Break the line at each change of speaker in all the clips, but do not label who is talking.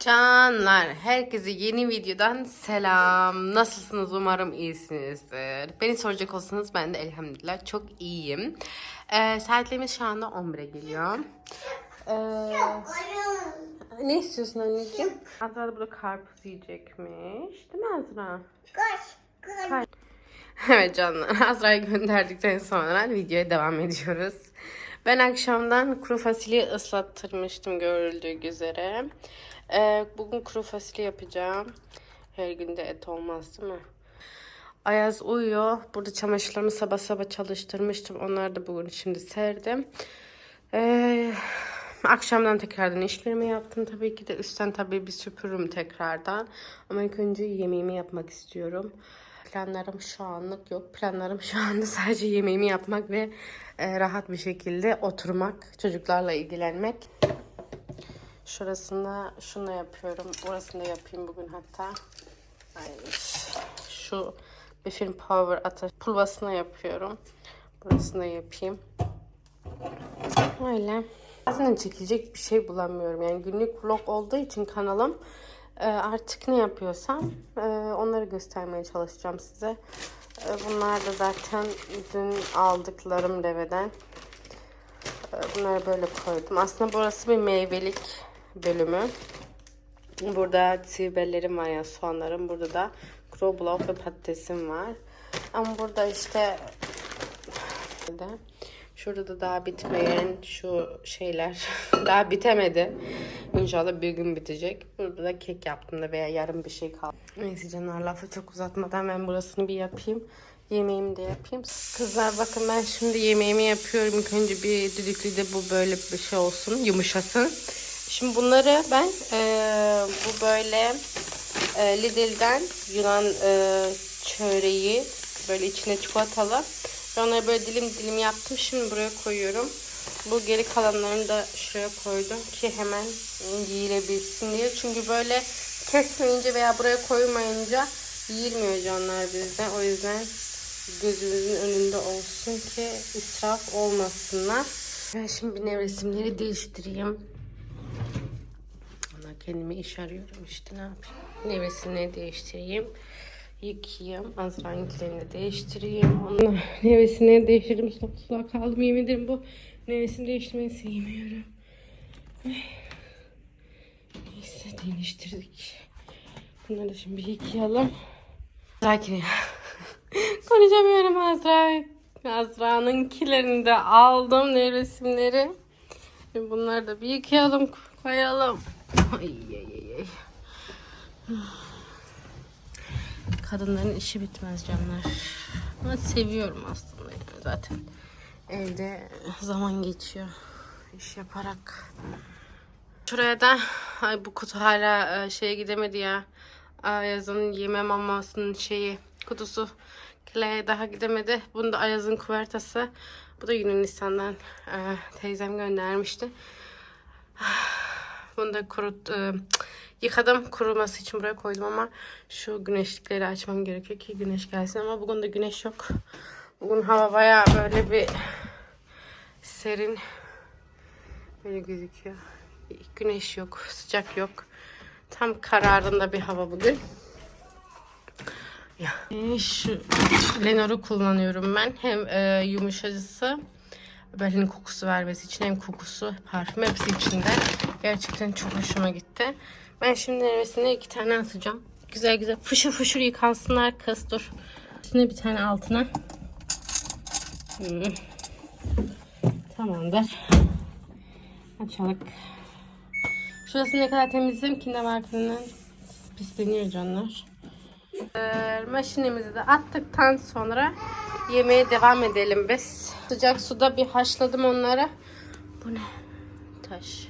Canlar, herkese yeni videodan selam. Nasılsınız? Umarım iyisinizdir. Beni soracak olsanız ben de elhamdülillah çok iyiyim. Ee, saatlerimiz şu anda 11'e geliyor. Ee, ne istiyorsun anneciğim? Azra da burada karpuz yiyecekmiş. Değil mi Azra? Evet canlar. Azra'yı gönderdikten sonra videoya devam ediyoruz. Ben akşamdan kuru fasulye ıslattırmıştım görüldüğü üzere. Ee, bugün kuru fasulye yapacağım. Her günde et olmaz değil mi? Ayaz uyuyor. Burada çamaşırlarımı sabah sabah çalıştırmıştım. Onları da bugün şimdi serdim. Ee, akşamdan tekrardan işlerimi yaptım. Tabii ki de üstten tabii bir süpürürüm tekrardan. Ama ilk önce yemeğimi yapmak istiyorum. Planlarım şu anlık yok. Planlarım şu anda sadece yemeğimi yapmak ve e, rahat bir şekilde oturmak, çocuklarla ilgilenmek. Şurasında şunu yapıyorum. Burasını da yapayım bugün hatta. Ay, şu Befin Power ateş pulvasına yapıyorum. Burasını da yapayım. Öyle. Bazen çekilecek bir şey bulamıyorum. Yani günlük vlog olduğu için kanalım e, artık ne yapıyorsam e, onları göstermeye çalışacağım size. E, bunlar da zaten dün aldıklarım deveden. Bunları böyle koydum. Aslında burası bir meyvelik bölümü. Burada sivberlerim var ya soğanlarım. Burada da kroblok ve patatesim var. Ama burada işte Şurada da daha bitmeyen şu şeyler daha bitemedi. İnşallah bir gün bitecek. Burada da kek yaptım da veya yarım bir şey kaldı. Neyse canlar lafı çok uzatmadan ben burasını bir yapayım. Yemeğimi de yapayım. Kızlar bakın ben şimdi yemeğimi yapıyorum. İlk önce bir düdüklü de bu böyle bir şey olsun. Yumuşasın. Şimdi bunları ben eee, bu böyle e, Lidl'den Yunan e, çöreği böyle içine çikolatalı. Ben onları böyle dilim dilim yaptım. Şimdi buraya koyuyorum. Bu geri kalanlarını da şuraya koydum ki hemen yiyilebilsin diye. Çünkü böyle kesmeyince veya buraya koymayınca yiyilmiyor canlar bizde. O yüzden gözümüzün önünde olsun ki israf olmasınlar. Ben şimdi bir nevresimleri değiştireyim. Kendime iş arıyorum işte ne yapayım. Nevresini değiştireyim. Yıkayayım. Azra'nınkilerini de değiştireyim. Onlar nevresini değiştirdim. Stop sulağa kaldım. Yemin ederim bu nevresini değiştirmeyi sevmiyorum. Neyse değiştirdik. Bunları da şimdi yıkayalım. Sakin. Konuşamıyorum Azra. Azra'nınkilerini de aldım nevresimleri. Şimdi bunları da bir yıkayalım, koyalım. Ay ay ay ay. Kadınların işi bitmez canlar. Ama seviyorum aslında yani zaten. Evde zaman geçiyor. iş yaparak. Şuraya da ay bu kutu hala e, şeye gidemedi ya. Ayaz'ın yeme mamasının şeyi kutusu Kile'ye daha gidemedi. Bunu da Ayaz'ın kuvertası. Bu da Yunanistan'dan e, teyzem göndermişti. Bunu da kurut, e, yıkadım. Kuruması için buraya koydum ama şu güneşlikleri açmam gerekiyor ki güneş gelsin. Ama bugün de güneş yok. Bugün hava baya böyle bir serin. Böyle gözüküyor. Güneş yok, sıcak yok. Tam kararında bir hava bugün. Ya. Şu Lenore'u kullanıyorum ben. Hem e, yumuşacısı hani kokusu vermesi için hem kokusu parfüm hepsi içinde. Gerçekten çok hoşuma gitti. Ben şimdi nevresine iki tane atacağım. Güzel güzel fışır fışır yıkansınlar kız dur. Üstüne bir tane altına. Hmm. Tamamdır. Açalım. Şurası ne kadar temizim ki ne varlığından pisleniyor canlar. Ee, maşinemizi de attıktan sonra yemeğe devam edelim biz. Sıcak suda bir haşladım onları. Bu ne? Taş.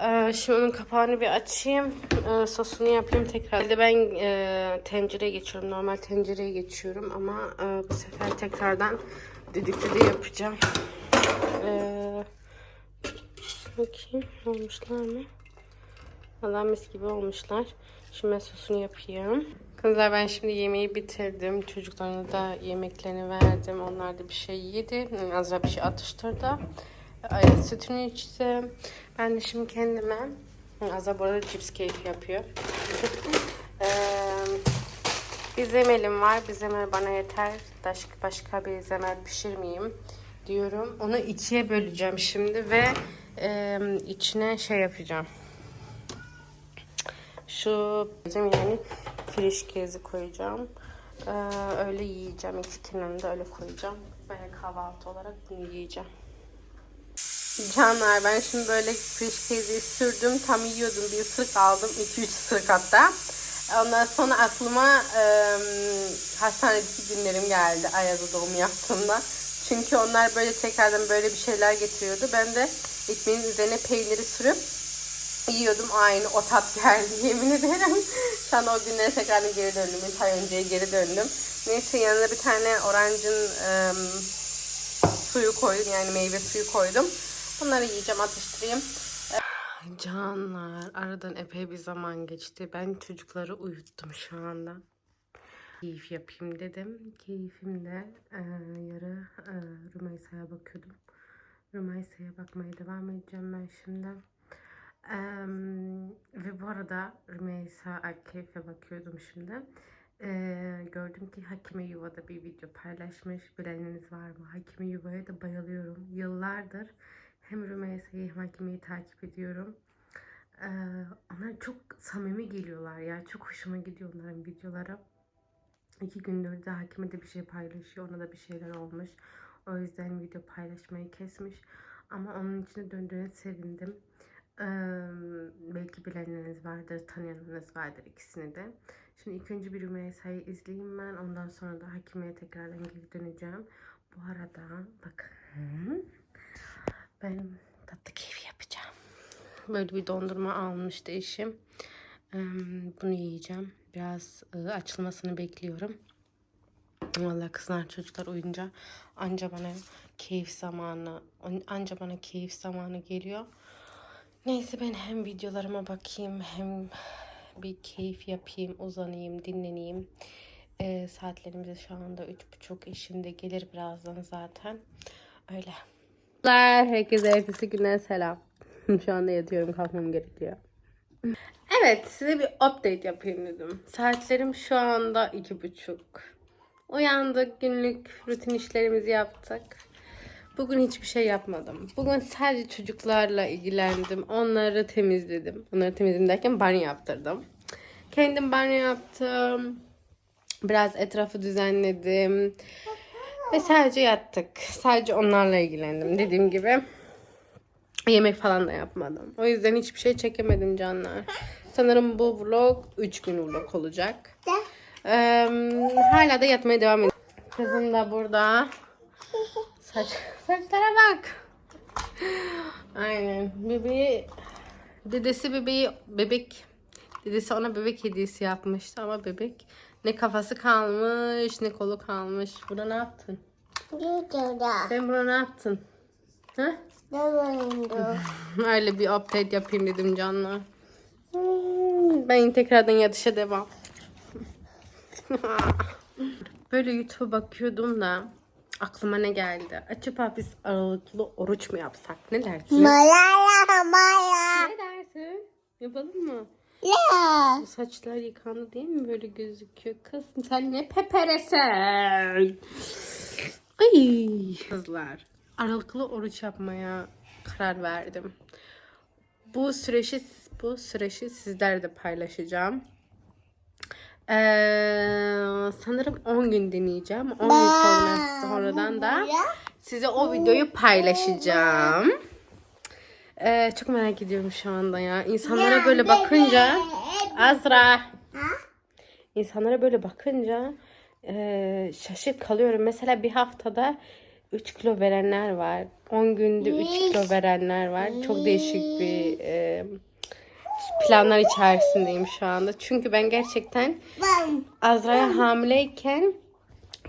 Ee, şimdi onun kapağını bir açayım. Ee, sosunu yapayım tekrar. De ben e, tencereye geçiyorum. Normal tencereye geçiyorum ama e, bu sefer tekrardan düdüklü de yapacağım. Bakayım olmuşlar mı? Valla mis gibi olmuşlar. Şimdi sosunu yapayım. Kızlar ben şimdi yemeği bitirdim. Çocuklarına da yemeklerini verdim. Onlar da bir şey yedi. Azra bir şey atıştırdı. Ayaz sütünü içti. Ben de şimdi kendime Azar bu arada cips keyfi yapıyor. Bir zemelim var. Bir zemel bana yeter. Başka, başka bir zemel pişirmeyeyim diyorum. Onu ikiye böleceğim şimdi ve eee, içine şey yapacağım. Şu yani frişkezi koyacağım. Ee, öyle yiyeceğim. İki kenarını da öyle koyacağım. Böyle kahvaltı olarak bunu yiyeceğim. Canlar ben şimdi böyle frişkezi sürdüm. Tam yiyordum. Bir ısırık aldım. 2-3 ısırık hatta. Ondan sonra aklıma e, hastanedeki günlerim geldi. Ayaz'a doğum yaptığımda. Çünkü onlar böyle tekrardan böyle bir şeyler getiriyordu. Ben de ekmeğin üzerine peyniri sürüp yiyordum. Aynı o tat geldi yemin ederim. Şu an o günlere tekrardan geri döndüm. Bir ay önceye geri döndüm. Neyse yanına bir tane orancın e, suyu koydum. Yani meyve suyu koydum. Bunları yiyeceğim atıştırayım. Canlar aradan epey bir zaman geçti. Ben çocukları uyuttum şu anda. Keyif yapayım dedim. Keyfimde e, yarı e, Rümeysa'ya bakıyordum. Rümeysa'ya bakmaya devam edeceğim ben şimdi. E, ve bu arada Rümeysa keyfe bakıyordum şimdi. E, gördüm ki Hakime Yuva'da bir video paylaşmış. Bileniniz var mı? Hakime Yuva'ya da bayılıyorum. Yıllardır hem Rümeysa'yı hem Hakime'yi takip ediyorum. Ee, onlar çok samimi geliyorlar ya. Çok hoşuma gidiyor onların videoları. İki gündür de Hakime de bir şey paylaşıyor. Ona da bir şeyler olmuş. O yüzden video paylaşmayı kesmiş. Ama onun içine döndüğüne sevindim. Belki bilenleriniz vardır, tanıyanınız vardır ikisini de. Şimdi ilk önce bir Rümeysa'yı izleyeyim ben. Ondan sonra da Hakime'ye tekrardan geri döneceğim. Bu arada bakın. Ben tatlı keyfi yapacağım. Böyle bir dondurma almıştı eşim. Bunu yiyeceğim. Biraz açılmasını bekliyorum. Vallahi kızlar çocuklar uyunca anca bana keyif zamanı anca bana keyif zamanı geliyor. Neyse ben hem videolarıma bakayım hem bir keyif yapayım, uzanayım, dinleneyim. Ee, saatlerimiz şu anda üç buçuk. Eşim de gelir birazdan zaten. Öyle. Herkese ertesi güne selam. Şu anda yatıyorum kalkmam gerekiyor. Evet size bir update yapayım dedim. Saatlerim şu anda iki buçuk. Uyandık günlük rutin işlerimizi yaptık. Bugün hiçbir şey yapmadım. Bugün sadece çocuklarla ilgilendim. Onları temizledim. Onları temizledim derken banyo yaptırdım. Kendim banyo yaptım. Biraz etrafı düzenledim. Ve sadece yattık. Sadece onlarla ilgilendim. Dediğim gibi yemek falan da yapmadım. O yüzden hiçbir şey çekemedim canlar. Sanırım bu vlog 3 gün vlog olacak. Ee, hala da yatmaya devam ediyorum. Kızım da burada. Saç, saçlara bak. Aynen. Bebeği dedesi bebeği bebek dedesi ona bebek hediyesi yapmıştı ama bebek ne kafası kalmış ne kolu kalmış. Burada ne yaptın? Sen burada ne yaptın? Ha? Öyle bir update yapayım dedim canlar. Ben tekrardan yatışa devam. Böyle YouTube'a bakıyordum da aklıma ne geldi? Acaba biz aralıklı oruç mu yapsak? Ne dersin?
Maya maya.
Ne dersin? Yapalım mı?
Ya.
Saçlar yıkandı değil mi? Böyle gözüküyor. Kız sen ne peperesen. Ay. Kızlar. Aralıklı oruç yapmaya karar verdim. Bu süreci bu süreci sizlerle de paylaşacağım. Ee, sanırım 10 gün deneyeceğim. 10 gün sonra sonradan da size o videoyu paylaşacağım. Ee, çok merak ediyorum şu anda ya. İnsanlara böyle bakınca Azra. İnsanlara böyle bakınca e, şaşıp kalıyorum. Mesela bir haftada 3 kilo verenler var. 10 günde 3 kilo verenler var. Çok değişik bir e, planlar içerisindeyim şu anda. Çünkü ben gerçekten. Azra'ya hamileyken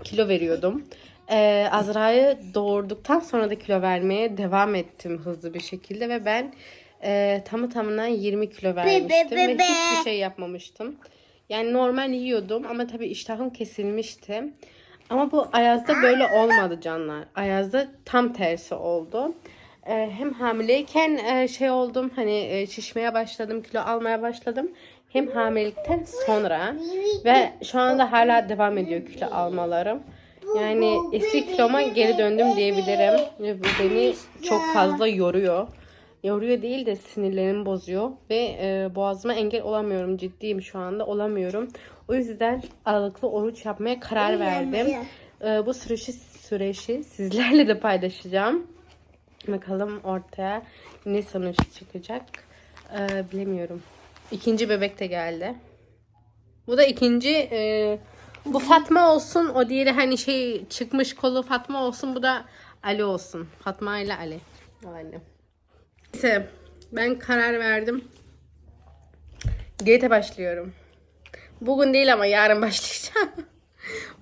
kilo veriyordum. Ee, Azra'yı doğurduktan sonra da kilo vermeye devam ettim hızlı bir şekilde ve ben e, tamı tamına 20 kilo vermiştim ve
be.
hiçbir şey yapmamıştım. Yani normal yiyordum ama tabii iştahım kesilmişti. Ama bu Ayaz'da böyle olmadı canlar. Ayaz'da tam tersi oldu. E, hem hamileyken e, şey oldum hani e, şişmeye başladım kilo almaya başladım. Hem hamilelikten sonra ve şu anda hala devam ediyor kilo almalarım. Yani eski kiloma geri döndüm diyebilirim. Bu beni çok fazla yoruyor. Yoruyor değil de sinirlerimi bozuyor. Ve e, boğazıma engel olamıyorum. Ciddiyim şu anda olamıyorum. O yüzden aralıklı oruç yapmaya karar verdim. E, bu süreci, süreci sizlerle de paylaşacağım. Bakalım ortaya ne sonuç çıkacak. E, bilemiyorum. İkinci bebek de geldi. Bu da ikinci e, bu Fatma olsun. O diğeri hani şey çıkmış kolu Fatma olsun. Bu da Ali olsun. Fatma ile Ali. Ali. Neyse ben karar verdim. Diyete başlıyorum. Bugün değil ama yarın başlayacağım.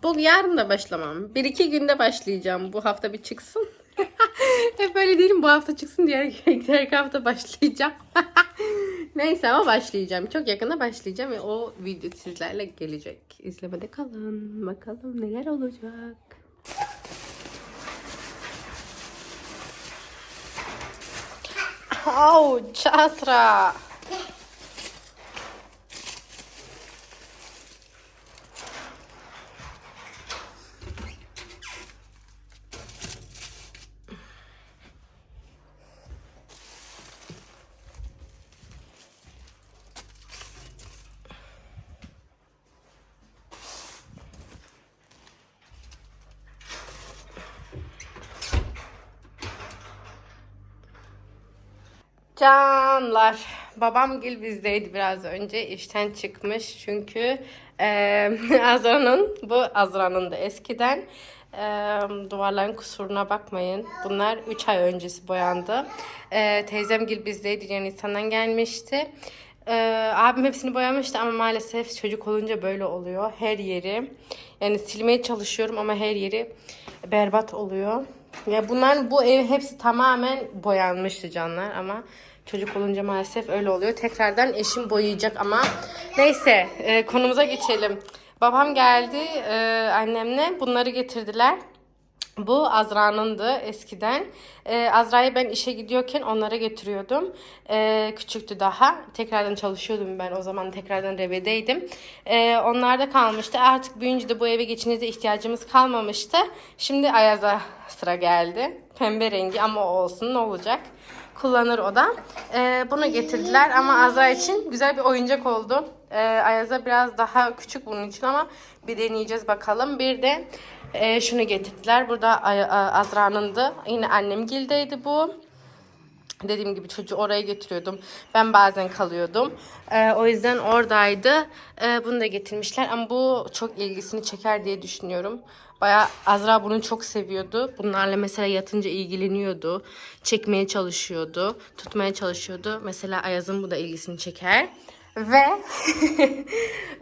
Bu yarın da başlamam. Bir iki günde başlayacağım. Bu hafta bir çıksın. Hep böyle değilim. Bu hafta çıksın diğer, diğer hafta başlayacağım. Neyse ama başlayacağım. Çok yakında başlayacağım ve o video sizlerle gelecek. İzlemede kalın. Bakalım neler olacak. Ouch, Asra. Canlar. Babam gil bizdeydi biraz önce. işten çıkmış. Çünkü eee Azra'nın, bu Azra'nın da eskiden eee, duvarların kusuruna bakmayın. Bunlar 3 ay öncesi boyandı. Eee teyzem gil bizdeydi. Yani insandan gelmişti. Eee, abim hepsini boyamıştı ama maalesef çocuk olunca böyle oluyor. Her yeri. Yani silmeye çalışıyorum ama her yeri berbat oluyor. Ya bunların bu ev hepsi tamamen boyanmıştı canlar ama çocuk olunca maalesef öyle oluyor. Tekrardan eşim boyayacak ama neyse e, konumuza geçelim. Babam geldi e, annemle bunları getirdiler. Bu Azra'nındı eskiden. Ee, Azra'yı ben işe gidiyorken onlara getiriyordum. Ee, küçüktü daha. Tekrardan çalışıyordum ben o zaman. Tekrardan revedeydim. Ee, onlarda kalmıştı. Artık büyüyünce de bu eve geçince ihtiyacımız kalmamıştı. Şimdi Ayaz'a sıra geldi. Pembe rengi ama olsun ne olacak. Kullanır o da. Ee, bunu getirdiler ama Azra için güzel bir oyuncak oldu. Ee, Ayaz'a biraz daha küçük bunun için ama bir deneyeceğiz bakalım. Bir de e, şunu getirdiler. Burada Ay- A- Azra'nındı. Yine annem gildeydi bu. Dediğim gibi çocuğu oraya getiriyordum. Ben bazen kalıyordum. Ee, o yüzden oradaydı. Ee, bunu da getirmişler ama bu çok ilgisini çeker diye düşünüyorum. Baya Azra bunu çok seviyordu. Bunlarla mesela yatınca ilgileniyordu. Çekmeye çalışıyordu. Tutmaya çalışıyordu. Mesela Ayaz'ın bu da ilgisini çeker. Ve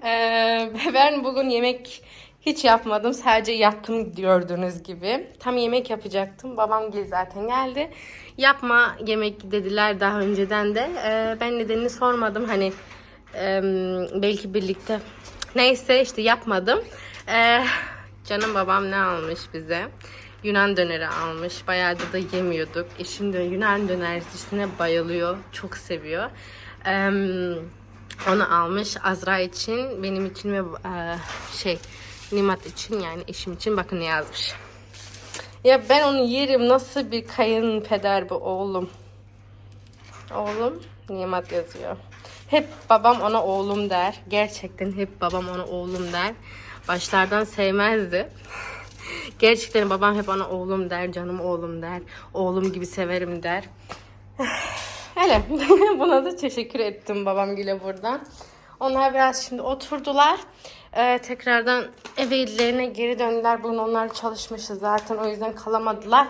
ben bugün yemek hiç yapmadım. Sadece yattım gördüğünüz gibi. Tam yemek yapacaktım. Babam gel zaten geldi. Yapma yemek dediler daha önceden de. Ee, ben nedenini sormadım. Hani em, belki birlikte. Neyse işte yapmadım. Ee, canım babam ne almış bize? Yunan döneri almış. Bayağıdır da yemiyorduk. Eşim de Yunan dönercisine bayılıyor. Çok seviyor. Em, onu almış Azra için, benim için ve e, şey Nimat için yani eşim için bakın ne yazmış. Ya ben onu yerim nasıl bir kayınpeder bu oğlum. Oğlum Nimat yazıyor. Hep babam ona oğlum der. Gerçekten hep babam ona oğlum der. Başlardan sevmezdi. Gerçekten babam hep ona oğlum der, canım oğlum der. Oğlum gibi severim der. Öyle. Buna da teşekkür ettim babam gile buradan. Onlar biraz şimdi oturdular. Ee, tekrardan evlerine geri döndüler. Bugün onlar çalışmıştı zaten. O yüzden kalamadılar.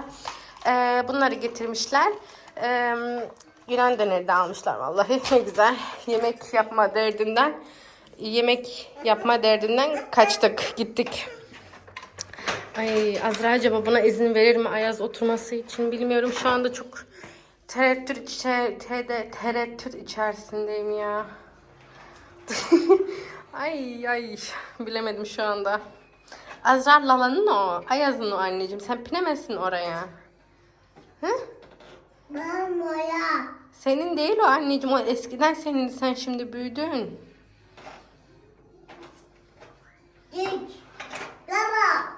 Ee, bunları getirmişler. Ee, Yunan döneri de almışlar vallahi. Ne güzel. Yemek yapma derdinden yemek yapma derdinden kaçtık. Gittik. Ay Azra acaba buna izin verir mi Ayaz oturması için bilmiyorum. Şu anda çok tereddüt, içe, tede, tereddüt içerisindeyim ya. ay ay bilemedim şu anda. Azra Lala'nın o. Ayaz'ın o anneciğim. Sen pinemezsin oraya. Hı?
Mama.
Senin değil o anneciğim. O eskiden senin. Sen şimdi büyüdün.
Git. Baba.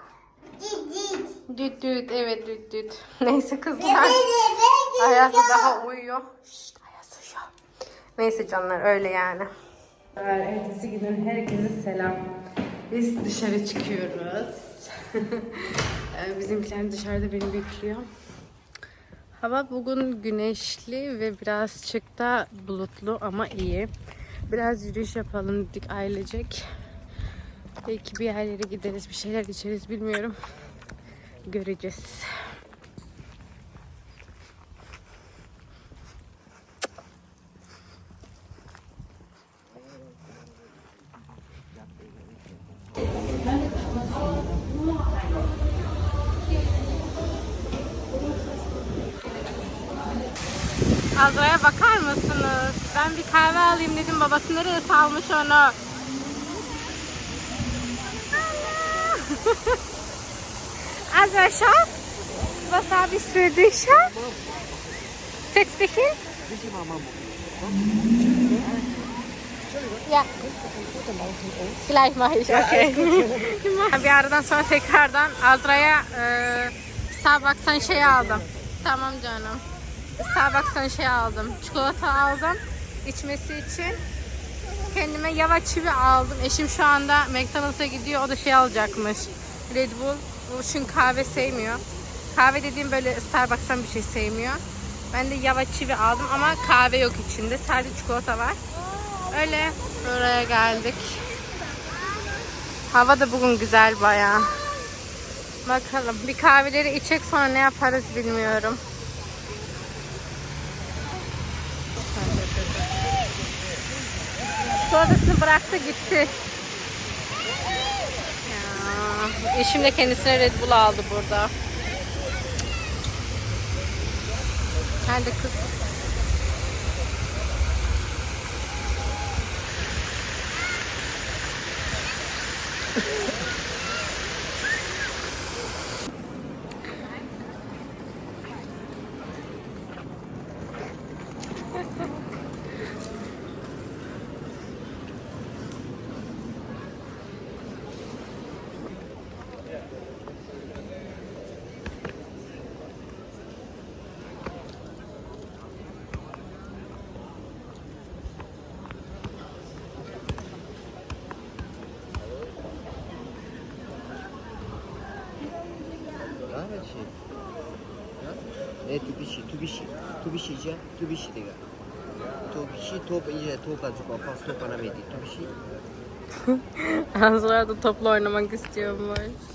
Git git.
Düt düt. Evet düt düt. Neyse kızlar. Ayaz da daha uyuyor. Şşt Ayaz uyuyor. Neyse canlar öyle yani. Ertesi günün herkese selam. Biz dışarı çıkıyoruz. Ee, Bizimkiler dışarıda beni bekliyor. Hava bugün güneşli ve birazcık da bulutlu ama iyi. Biraz yürüyüş yapalım dedik ailecek. Belki bir yerlere gideriz, bir şeyler içeriz bilmiyorum. Göreceğiz. Azra'ya bakar mısınız? Ben bir kahve alayım dedim. Babası nereye salmış onu? Azra schau, was habe ich für dich? Schau. Setz dich hin. Ja. Gleich mache ich, okay. bir aradan sonra tekrardan Azra'ya e, Starbucks'tan şey aldım. Tamam canım. Starbucks'tan şey aldım. Çikolata aldım. içmesi için. Kendime yava çivi aldım. Eşim şu anda McDonald's'a gidiyor. O da şey alacakmış. Red Bull. Bu çünkü kahve sevmiyor. Kahve dediğim böyle Starbucks'tan bir şey sevmiyor. Ben de yava çivi aldım ama kahve yok içinde. Sadece çikolata var. Öyle oraya geldik. Hava da bugün güzel bayağı. Bakalım. Bir kahveleri içecek sonra ne yaparız bilmiyorum. Sonrasını bıraktı gitti. Ya, eşim de kendisine Red Bull aldı burada. Hadi kız.
Araç. Ha? 네, 두비시, 두비시, 두비시죠? 두비시 내가. 두비시, top 이제 top 가지고 pas top bana verdi. 두비시.
Azra da topla oynamak istiyormuş.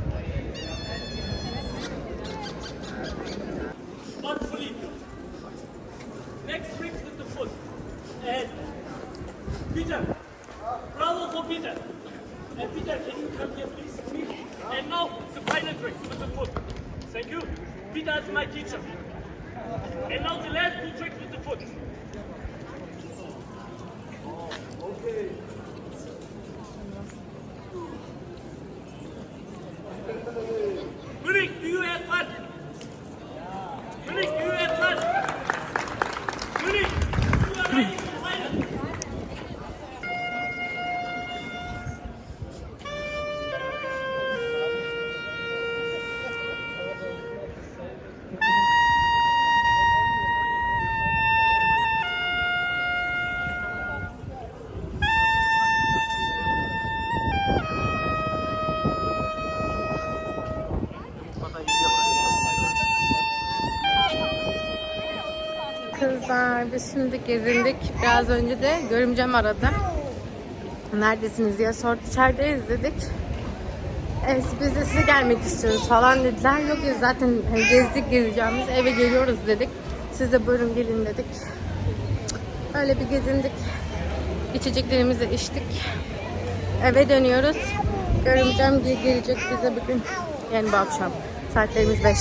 Kızlar biz şimdi gezindik. Biraz önce de görümcem aradı. Neredesiniz diye sordu. İçerideyiz dedik. Evet biz de size gelmek istiyoruz falan dediler. Yok ya zaten hani gezdik gezeceğimiz eve geliyoruz dedik. Siz de buyurun gelin dedik. Öyle bir gezindik. İçeceklerimizi içtik. Eve dönüyoruz. Görümcem gelecek bize bugün. Yani bu akşam. Saatlerimiz 5.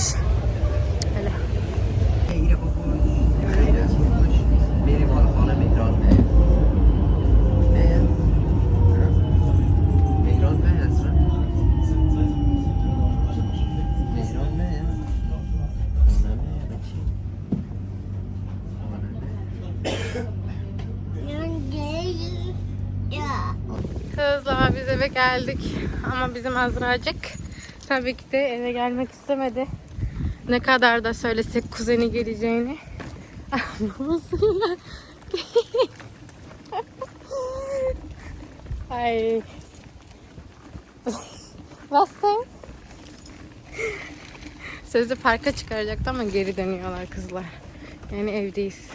geldik ama bizim Azracık tabii ki de eve gelmek istemedi. Ne kadar da söylesek kuzeni geleceğini. Ay. Bastım. Sözde parka çıkaracaktı ama geri dönüyorlar kızlar. Yani evdeyiz.